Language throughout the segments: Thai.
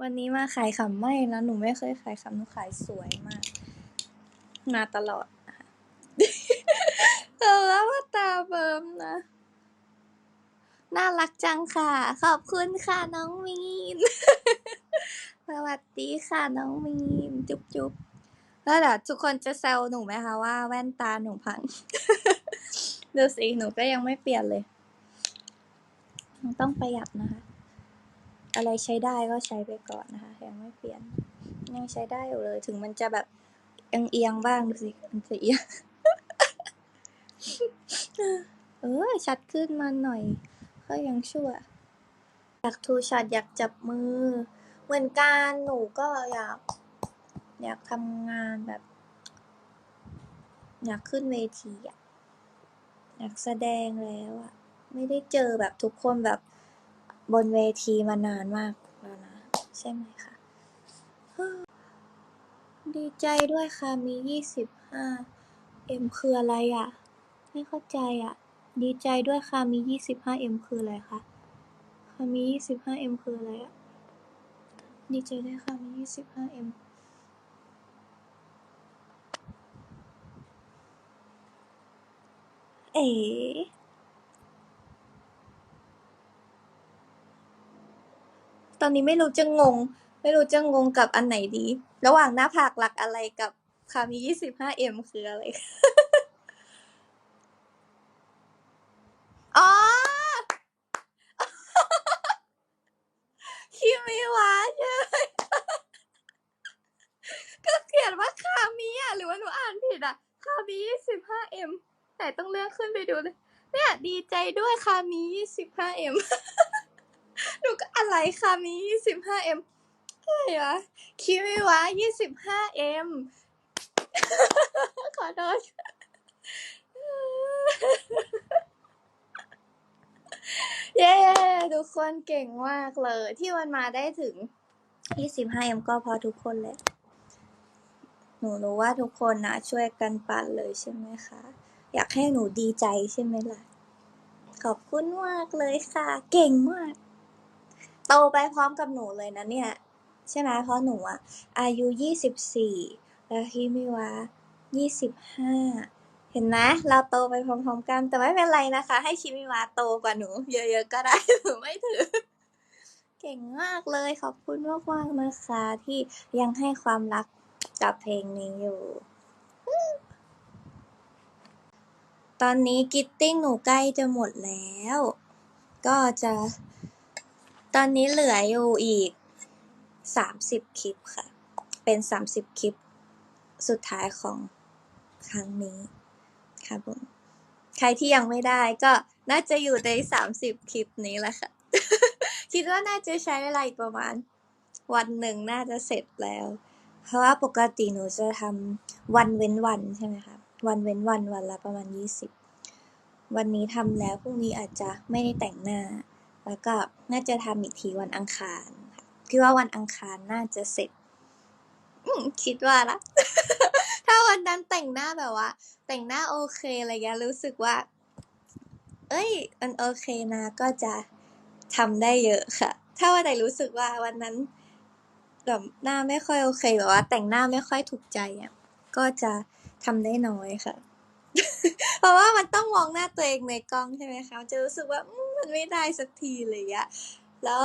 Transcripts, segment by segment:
วันนี้มาขายขำไม่นะหนูไม่เคยขายขำหนูขายสวยมาก มาตลอดเออแล้วว่าตาเบิ่มนะ น่ารักจังค่ะ ขอบคุณค่ะน้องมีน สวัสดีค่ะน้องมีน จุ๊บจุ๊บแล้วเดี๋ยวทุกคนจะแซวหนูไหมคะว่าแว่นตาหนูพัง ดูสิหนูก็ยังไม่เปลี่ยนเลย ต้องประหยัดนะคะ อะไรใช้ได้ก็ใช้ไปก่อนนะคะ ยังไม่เปลี่ยน ยังใช้ได้อยู่เลย ถึงมันจะแบบเอียงๆบ้างดูสิมันจะเอียงเออชัดขึ้นมาหน่อย ก็ยังชั่ว อยากทูช็อตอยากจับมือ เหมือนกันหนูก็อยาก อยากทำงานแบบ อยากขึ้นเวทีอะอยากแสดงแล้วอะไม่ได้เจอแบบทุกคนแบบ บนเวทีมานานมากแล้วนะ ใช่ไหมคะ ดีใจด้วยค่ะ มียี่สิบห้าเอ็มคืออะไรอะไม่เข้าใจอะดีใจด้วยค่ะ มียี่สิบห้าเอ็มคืออะไรคะค่ะมียี่สิบห้าเอ็มคืออะไรอะ ดีใจด้วยค่ะ มียี่สิบห้าเอ็มเอ๋ ตอนนี้ไม่รู้จะงง ไม่รู้จะงงกับอันไหนดี ระหว่างหน้าผากหลักอะไรกับค่ะมียี่สิบห้าเอ็มคืออะไร อ๋อ คิมิวะใช่ไหมก็เขียนว่าคามิอะ หรือว่าหนูอ่านผิดอะ คามิยี่สิบห้าเอ็มแต่ต้องเลื่อนขึ้นไปดูเลย เนี่ย ดีใจด้วยคามิยี่สิบห้าเอ็มหนูก็อะไรคามิยี่สิบห้าเอ็มอะไรวะคิมิวะยี่าเอ็มขอโทษเย้ทุกคนเก่งมากเลย ที่มันมาได้ถึง 25M ก็พราะทุกคนแหละหนูรู้ว่าทุกคนนะช่วยกันปั่นเลยใช่ไหมคะ อยากให้หนูดีใจใช่ไหมล่ะ ขอบคุณมากเลยค่ะ เก่งมาก ตไปพร้อมกับหนูเลยนะเนี่ย ใช่ไหมเพราะหนูอะอายุ24แล้วฮิมิวะ25เห็นไหมเราโตไปพร้อมๆกัน แต่ไม่เป็นไรนะคะ ให้ชิมิวะโตกว่าหนู เยอะๆก็ได้หนูไม่ถือ เก่งมากเลยขอบคุณมากๆนะคะที่ยังให้ความรักกับเพลงนี้อยู่ ตอนนี้กิตติ้งหนูใกล้จะหมดแล้ว ก็จะ ตอนนี้เหลืออยู่อีก30คลิปค่ะ เป็น30คลิปสุดท้ายของครั้งนี้ครับผมใครที่ยังไม่ได้ก็น่าจะอยู่ใน30คลิปนี้แหละค่ะ คิดว่าน่าจะใช้เวลาอีกประมาณ วันหนึ่งน่าจะเสร็จแล้ว เพราะว่าปกติหนูจะทำวันเว้นวันใช่ไหมคะวันเว้นวันวันละประมาณ20วันนี้ทำแล้วพรุ่งนี้อาจจะไม่ได้แต่งหน้า แล้วก็น่าจะทำอีกทีวันอังคารค่ะคิดว่าวันอังคารน่าจะเสร็จคิดว่าละ ถ้าวันนั้นแต่งหน้าแบบว่า แต่งหน้าโอเคอะไรเงี้ยรู้สึกว่า เอ้ยมันโอเคนะก็จะทำได้เยอะค่ะ ถ้าวันไหนรู้สึกว่าวันนั้นแบบหน้าไม่ค่อยโอเคแบบว่า แต่งหน้าไม่ค่อยถูกใจอะก็จะทำได้น้อยค่ะ เพราะว่ามันต้องมองหน้าตัวเองในกล้องใช่ไหมคะจะรู้สึกว่าอื มันไม่ได้สักทีเลยอะแล้ว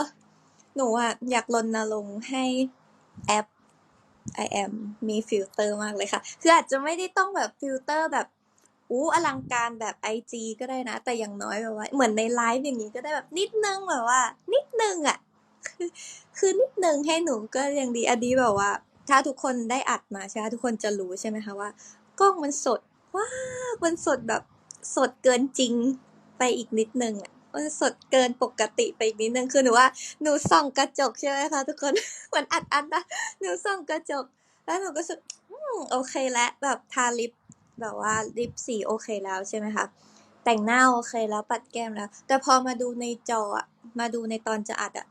หนูอะอยากรณรงค์ให้แอป I am มีฟิลเตอร์มากเลยค่ะ คืออาจจะไม่ได้ต้องแบบฟิลเตอร์แบบอู้อลังการแบบ IG ก็ได้นะ แต่อย่างน้อยแบบว่า เหมือนในไลฟ์อย่างนี้ก็ได้แบบนิดนึงแบบว่า นิดนึงอะคือคือนิดนึงให้หนูก็ยังดีอันนี้แบบว่า ถ้าทุกคนได้อัดมาใช่ไหมทุกคนจะรู้ใช่ไหมคะว่ากล้องมันสดว้ามันสดแบบสดเกินจริงไปอีกนิดนึงอะ มันสดเกินปกติไปอีกนิดนึงคือหนูว่าหนูส่องกระจกใช่ไหมคะทุกคน เหมือนอัดอัดนะหนูส่องกระจก แล้วหนูก็รู้สึกอืมโอเคแล้วแบบทาลิปแบบว่าลิปสีโอเคแล้วใช่ไหมคะแต่งหน้าโอเคแล้วปัดแก้มแล้ว แต่พอมาดูในจออะมาดูในตอนจะอัดอะ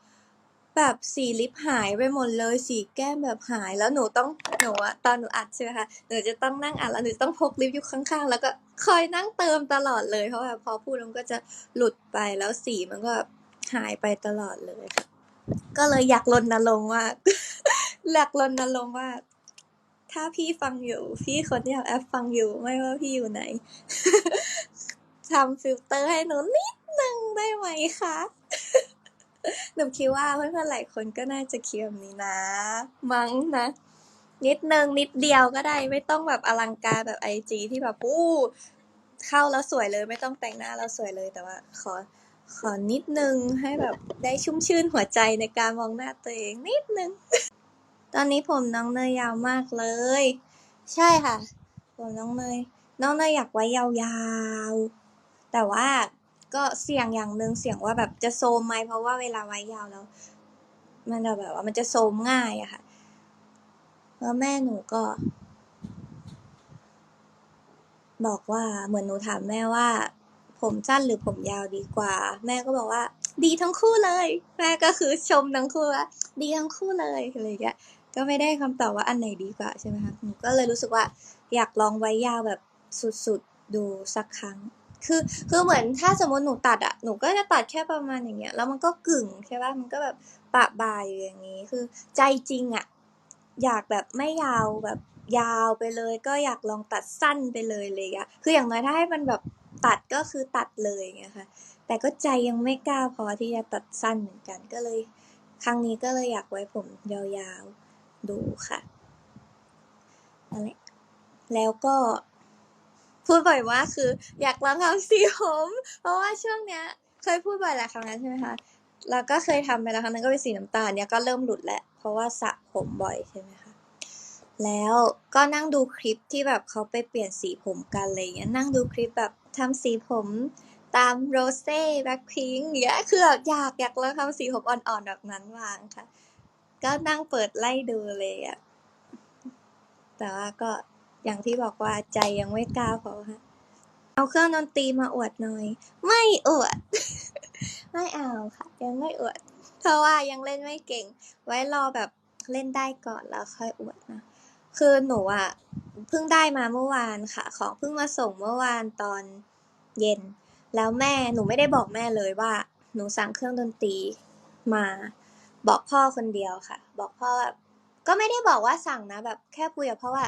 แบบสีลิปหายไปหมดเลย สีแก้มแบบหาย แล้วหนูต้องหนูอะตอนหนูอัดใช่ไหมคะหนูจะต้องนั่งอัดแล้วหนูต้องพกลิปอยู่ข้างๆ แล้วก็คอยนั่งเติมตลอดเลยเพราะแบบพอพูดมันก็จะหลุดไปแล้วสีมันก็หายไปตลอดเลยค่ะก็เลยอยากรณรงค์ว่าอยากรณรงค์ว่า ถ้าพี่ฟังอยู่ พี่คนที่แอปฟังอยู่ไม่ว่าพี่อยู่ไหนทำฟิลเตอร์ให้หนูนิดนึงได้ไหมคะ หนูคิดว่าเพื่อนๆหลายคนก็น่าจะคิดแบบนี้นะ มั้งนะ นิดนึงนิดเดียวก็ได้ไม่ต้องแบบอลังการแบบไอจีที่แบบอู้เข้าแล้วสวยเลยไม่ต้องแต่งหน้าแล้วสวยเลยแต่ว่า ขอขอนิดนึงให้แบบได้ชุ่มชื่นหัวใจในการมองหน้าตัวเองนิดนึง ตอนนี้ผมน้องเนยยาวมากเลย ใช่ค่ะ ผมน้องเนยน้องเนยอยากไว้ยาวๆ แต่ว่า ก็เสี่ยงอย่างหนึ่งเสี่ยงว่าแบบจะโซมไหมเพราะว่าเวลาไว้ยาวแล้ว มันจะแบบว่ามันจะโซมง่ายอะค่ะ แล้วแม่หนูก็ บอกว่าเหมือนหนูถามแม่ว่า ผมสั้นหรือผมยาวดีกว่า แม่ก็บอกว่า ดีทั้งคู่เลย แม่ก็คือชมทั้งคู่ว่าดีทั้งคู่เลยอะไรอย่างเงี้ยก็ไม่ได้คำตอบว่าอันไหนดีกว่าใช่ไหมคะหนูก็เลยรู้สึกว่าอยากลองไว้ยาวแบบสุดๆดูสักครั้ง คือคือเหมือนถ้าสมมติหนูตัดอะหนูก็จะตัดแค่ประมาณอย่างเงี้ยแล้วมันก็กึ่งใช่ป่ะมันก็แบบปะบายอยู่อย่างนี้ คือใจจริงอะอยากแบบไม่ยาวแบบยาวไปเลย ก็อยากลองตัดสั้นไปเลยเลยอะคืออย่างน้อยถ้าให้มันแบบตัดก็คือตัดเลยอย่างเงี้ยค่ะแต่ก็ใจยังไม่กล้าพอที่จะตัดสั้นเหมือนกันก็เลย ครั้งนี้ก็เลยอยากไว้ผมยาวๆดูค่ะนั่นแหละแล้วก็ พูดบ่อยว่าคืออยากลองทำสีผม เพราะว่าช่วงเนี้ยเคยพูดบ่อยหลายครั้งแล้วใช่ไหมคะแล้วก็เคยทำไปแล้วครั้งนึงก็เป็นสีน้ำตาลเนี้ยก็เริ่มหลุดแล้ว เพราะว่าสระผมบ่อยใช่ไหมคะแล้วก็นั่งดูคลิปที่แบบเขาไปเปลี่ยนสีผมกันอะไรเงี้ยนั่งดูคลิปแบบทำสีผมตามโรเซ่แบ็คพิงอย่างเงี้ยคือแบบอยากอยากลองทำสีผมอ่อนๆแบบนั้นบ้างค่ะ ก็นั่งเปิดไล่ดูเลยอะแต่ว่าก็ อย่างที่บอกว่าใจยังไม่กล้าพอค่ะเอาเครื่องดนตรีมาอวดหน่อย ไม่อวด ไม่เอาค่ะ ยังไม่อวด เพราะว่ายังเล่นไม่เก่ง ไว้รอแบบเล่นได้ก่อนแล้วค่อยอวดนะคือหนูอะเพิ่งได้มาเมื่อวานค่ะ ของเพิ่งมาส่งเมื่อวานตอนเย็น แล้วแม่หนูไม่ได้บอกแม่เลยว่า หนูสั่งเครื่องดนตรีมา บอกพ่อคนเดียวค่ะ บอกพ่อแบบก็ไม่ได้บอกว่าสั่งนะแบบแค่คุยกับพ่อว่า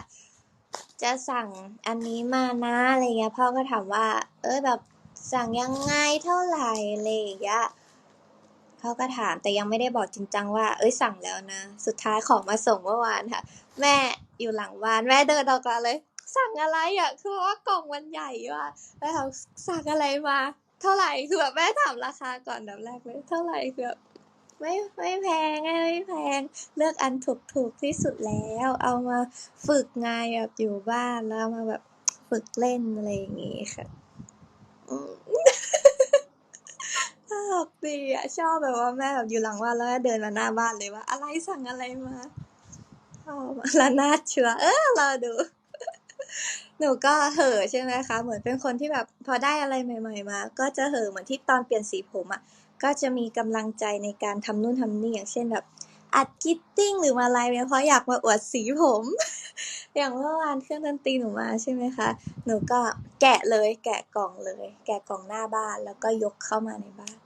จะสั่งอันนี้มานะอะไรเงี้ยพ่อก็ถามว่า เออแบบสั่งยังไงเท่าไหร่อะไรอย่างเงี้ยเขาก็ถามแต่ยังไม่ได้บอกจริงจังว่า เอ้ยสั่งแล้วนะ สุดท้ายของมาส่งเมื่อวานค่ะ แม่อยู่หลังบ้านแม่เดินออกมาเลย สั่งอะไรอะคือว่ากล่องมันใหญ่ว่ะแม่ถาสั่งอะไรมา เท่าไหร่คือแบบแม่ถามราคาก่อนดับแรกเลย เท่าไหร่คือแบบ ไม่ไม่แพงไงไม่แพง เลือกอันถูกถูกที่สุดแล้ว เอามาฝึกไงแบบอยู่บ้านแล้วมาแบบฝึกเล่นอะไรอย่างงี้ค่ะอืมตลกดีอะชอบแบบว่าแม่แบบอยู่หลังบ้านแล้วเดินมาหน้าบ้านเลยว่า อะไรสั่งอะไรมาชอบละนาดเชื่อเออรอดู หนูก็เห่อใช่ไหมคะ เหมือนเป็นคนที่แบบ พอได้อะไรใหม่ ๆ มา ก็จะเห่อเหมือนที่ตอนเปลี่ยนสีผมอะ ก็จะมีกำลังใจในการทำนู่นทำนี่อย่างเช่นแบบอัดกิตติ้งหรือมาอะไรเนี่ยเพราะอยากมาอวดสีผม อย่างเมื่อวานเครื่องดนตรีหนูมาใช่ไหมคะ หนูก็แกะเลยแกะกล่องเลย แกะกล่องหน้าบ้านแล้วก็ยกเข้ามาในบ้าน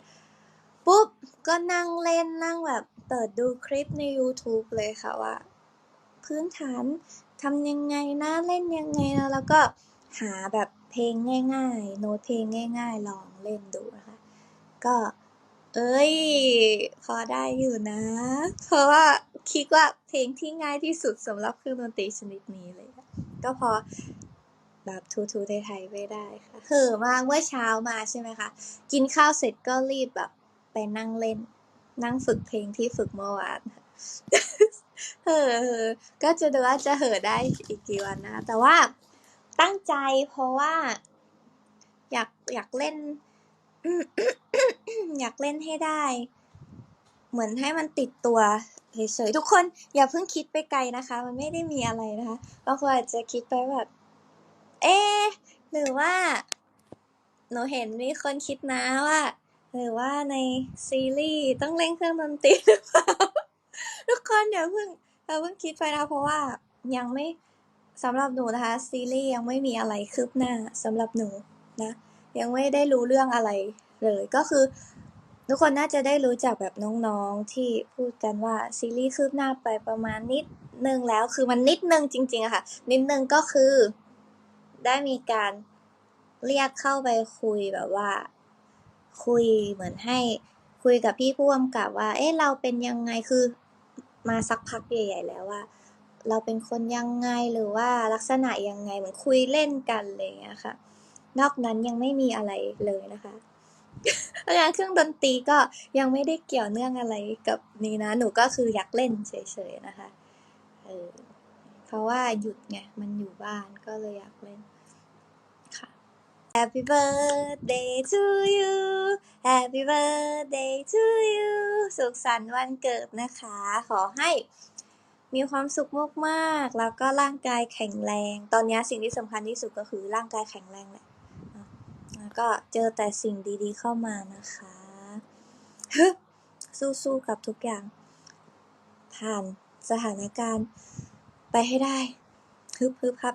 ปุ๊บ ก็นั่งเล่นนั่งแบบเปิดดูคลิปใน YouTube เลยค่ะว่า พื้นฐานทำยังไงนะเล่นยังไงนะแล้วก็หาแบบเพลงง่ายๆ โน้ตเพลงง่าย ๆ ลองเล่นดูนะคะ ก็ เอ้ย พอได้อยู่นะ เพราะว่าคิดว่าเพลงที่ง่ายที่สุดสำหรับเครื่องดนตรีชนิดนี้เลยอะก็พอแบบทูๆไทยๆไม่ได้ค่ะ เห่อมากเมื่อเช้ามาใช่ไหมคะ กินข้าวเสร็จก็รีบแบบไปนั่งเล่น นั่งฝึกเพลงที่ฝึกเมื่อวานค่ะเห่อเห่อก็จะดูว่าจะเห่อได้อีกกี่วันนะ แต่ว่าตั้งใจเพราะว่า อยากอยากเล่น อยากเล่นให้ได้ เหมือนให้มันติดตัวเฉยๆทุกคนอย่าเพิ่งคิดไปไกลนะคะ มันไม่ได้มีอะไรนะคะบางคนอาจจะคิดไปแบบ เอ๊หรือว่า หนูเห็นมีคนคิดนะว่า หรือว่าในซีรีส์ต้องเล่นเครื่องดนตรีหรือเปล่าทุกคนอย่าเพิ่งอย่าเพิ่งคิดไปนะเพราะว่ายังไม่สำหรับหนูนะคะ ซีรีส์ยังไม่มีอะไรคืบหน้าสำหรับหนูนะ ยังไม่ได้รู้เรื่องอะไรเลย ก็คือ ทุกคนน่าจะได้รู้จักแบบน้องๆที่พูดกันว่าซีรีส์คืบหน้าไปประมาณนิดนึงแล้วคือมันนิดนึงจริงๆอะค่ะ นิดนึงก็คือ ได้มีการเรียกเข้าไปคุยแบบว่า คุยเหมือนให้คุยกับพี่ผู้กำกับว่า เอ๊ะเราเป็นยังไงคือมาสักพักใหญ่ๆแล้วว่า เราเป็นคนยังไงหรือว่าลักษณะยังไงเหมือนคุยเล่นกันอะไรอย่างเงี้ยค่ะ นอกนั้นยังไม่มีอะไรเลยนะคะเพราะฉะนั้นเครื่องดนตรีก็ยังไม่ได้เกี่ยวเนื่องอะไรกับนี้นะ หนูก็คืออยากเล่นเฉยๆนะคะเออเพราะว่าหยุดไง มันอยู่บ้านก็เลยอยากเล่นค่ะ Happy birthday to you Happy birthday to you สุขสันต์วันเกิดนะคะ ขอให้มีความสุขมากๆ แล้วก็ร่างกายแข็งแรง ตอนนี้สิ่งที่สำคัญที่สุดก็คือร่างกายแข็งแรงแหละ ก็เจอแต่สิ่งดีๆเข้ามานะคะฮึสู้ๆกับทุกอย่าง ผ่านสถานการณ์ไปให้ได้ฮึบฮึบครับ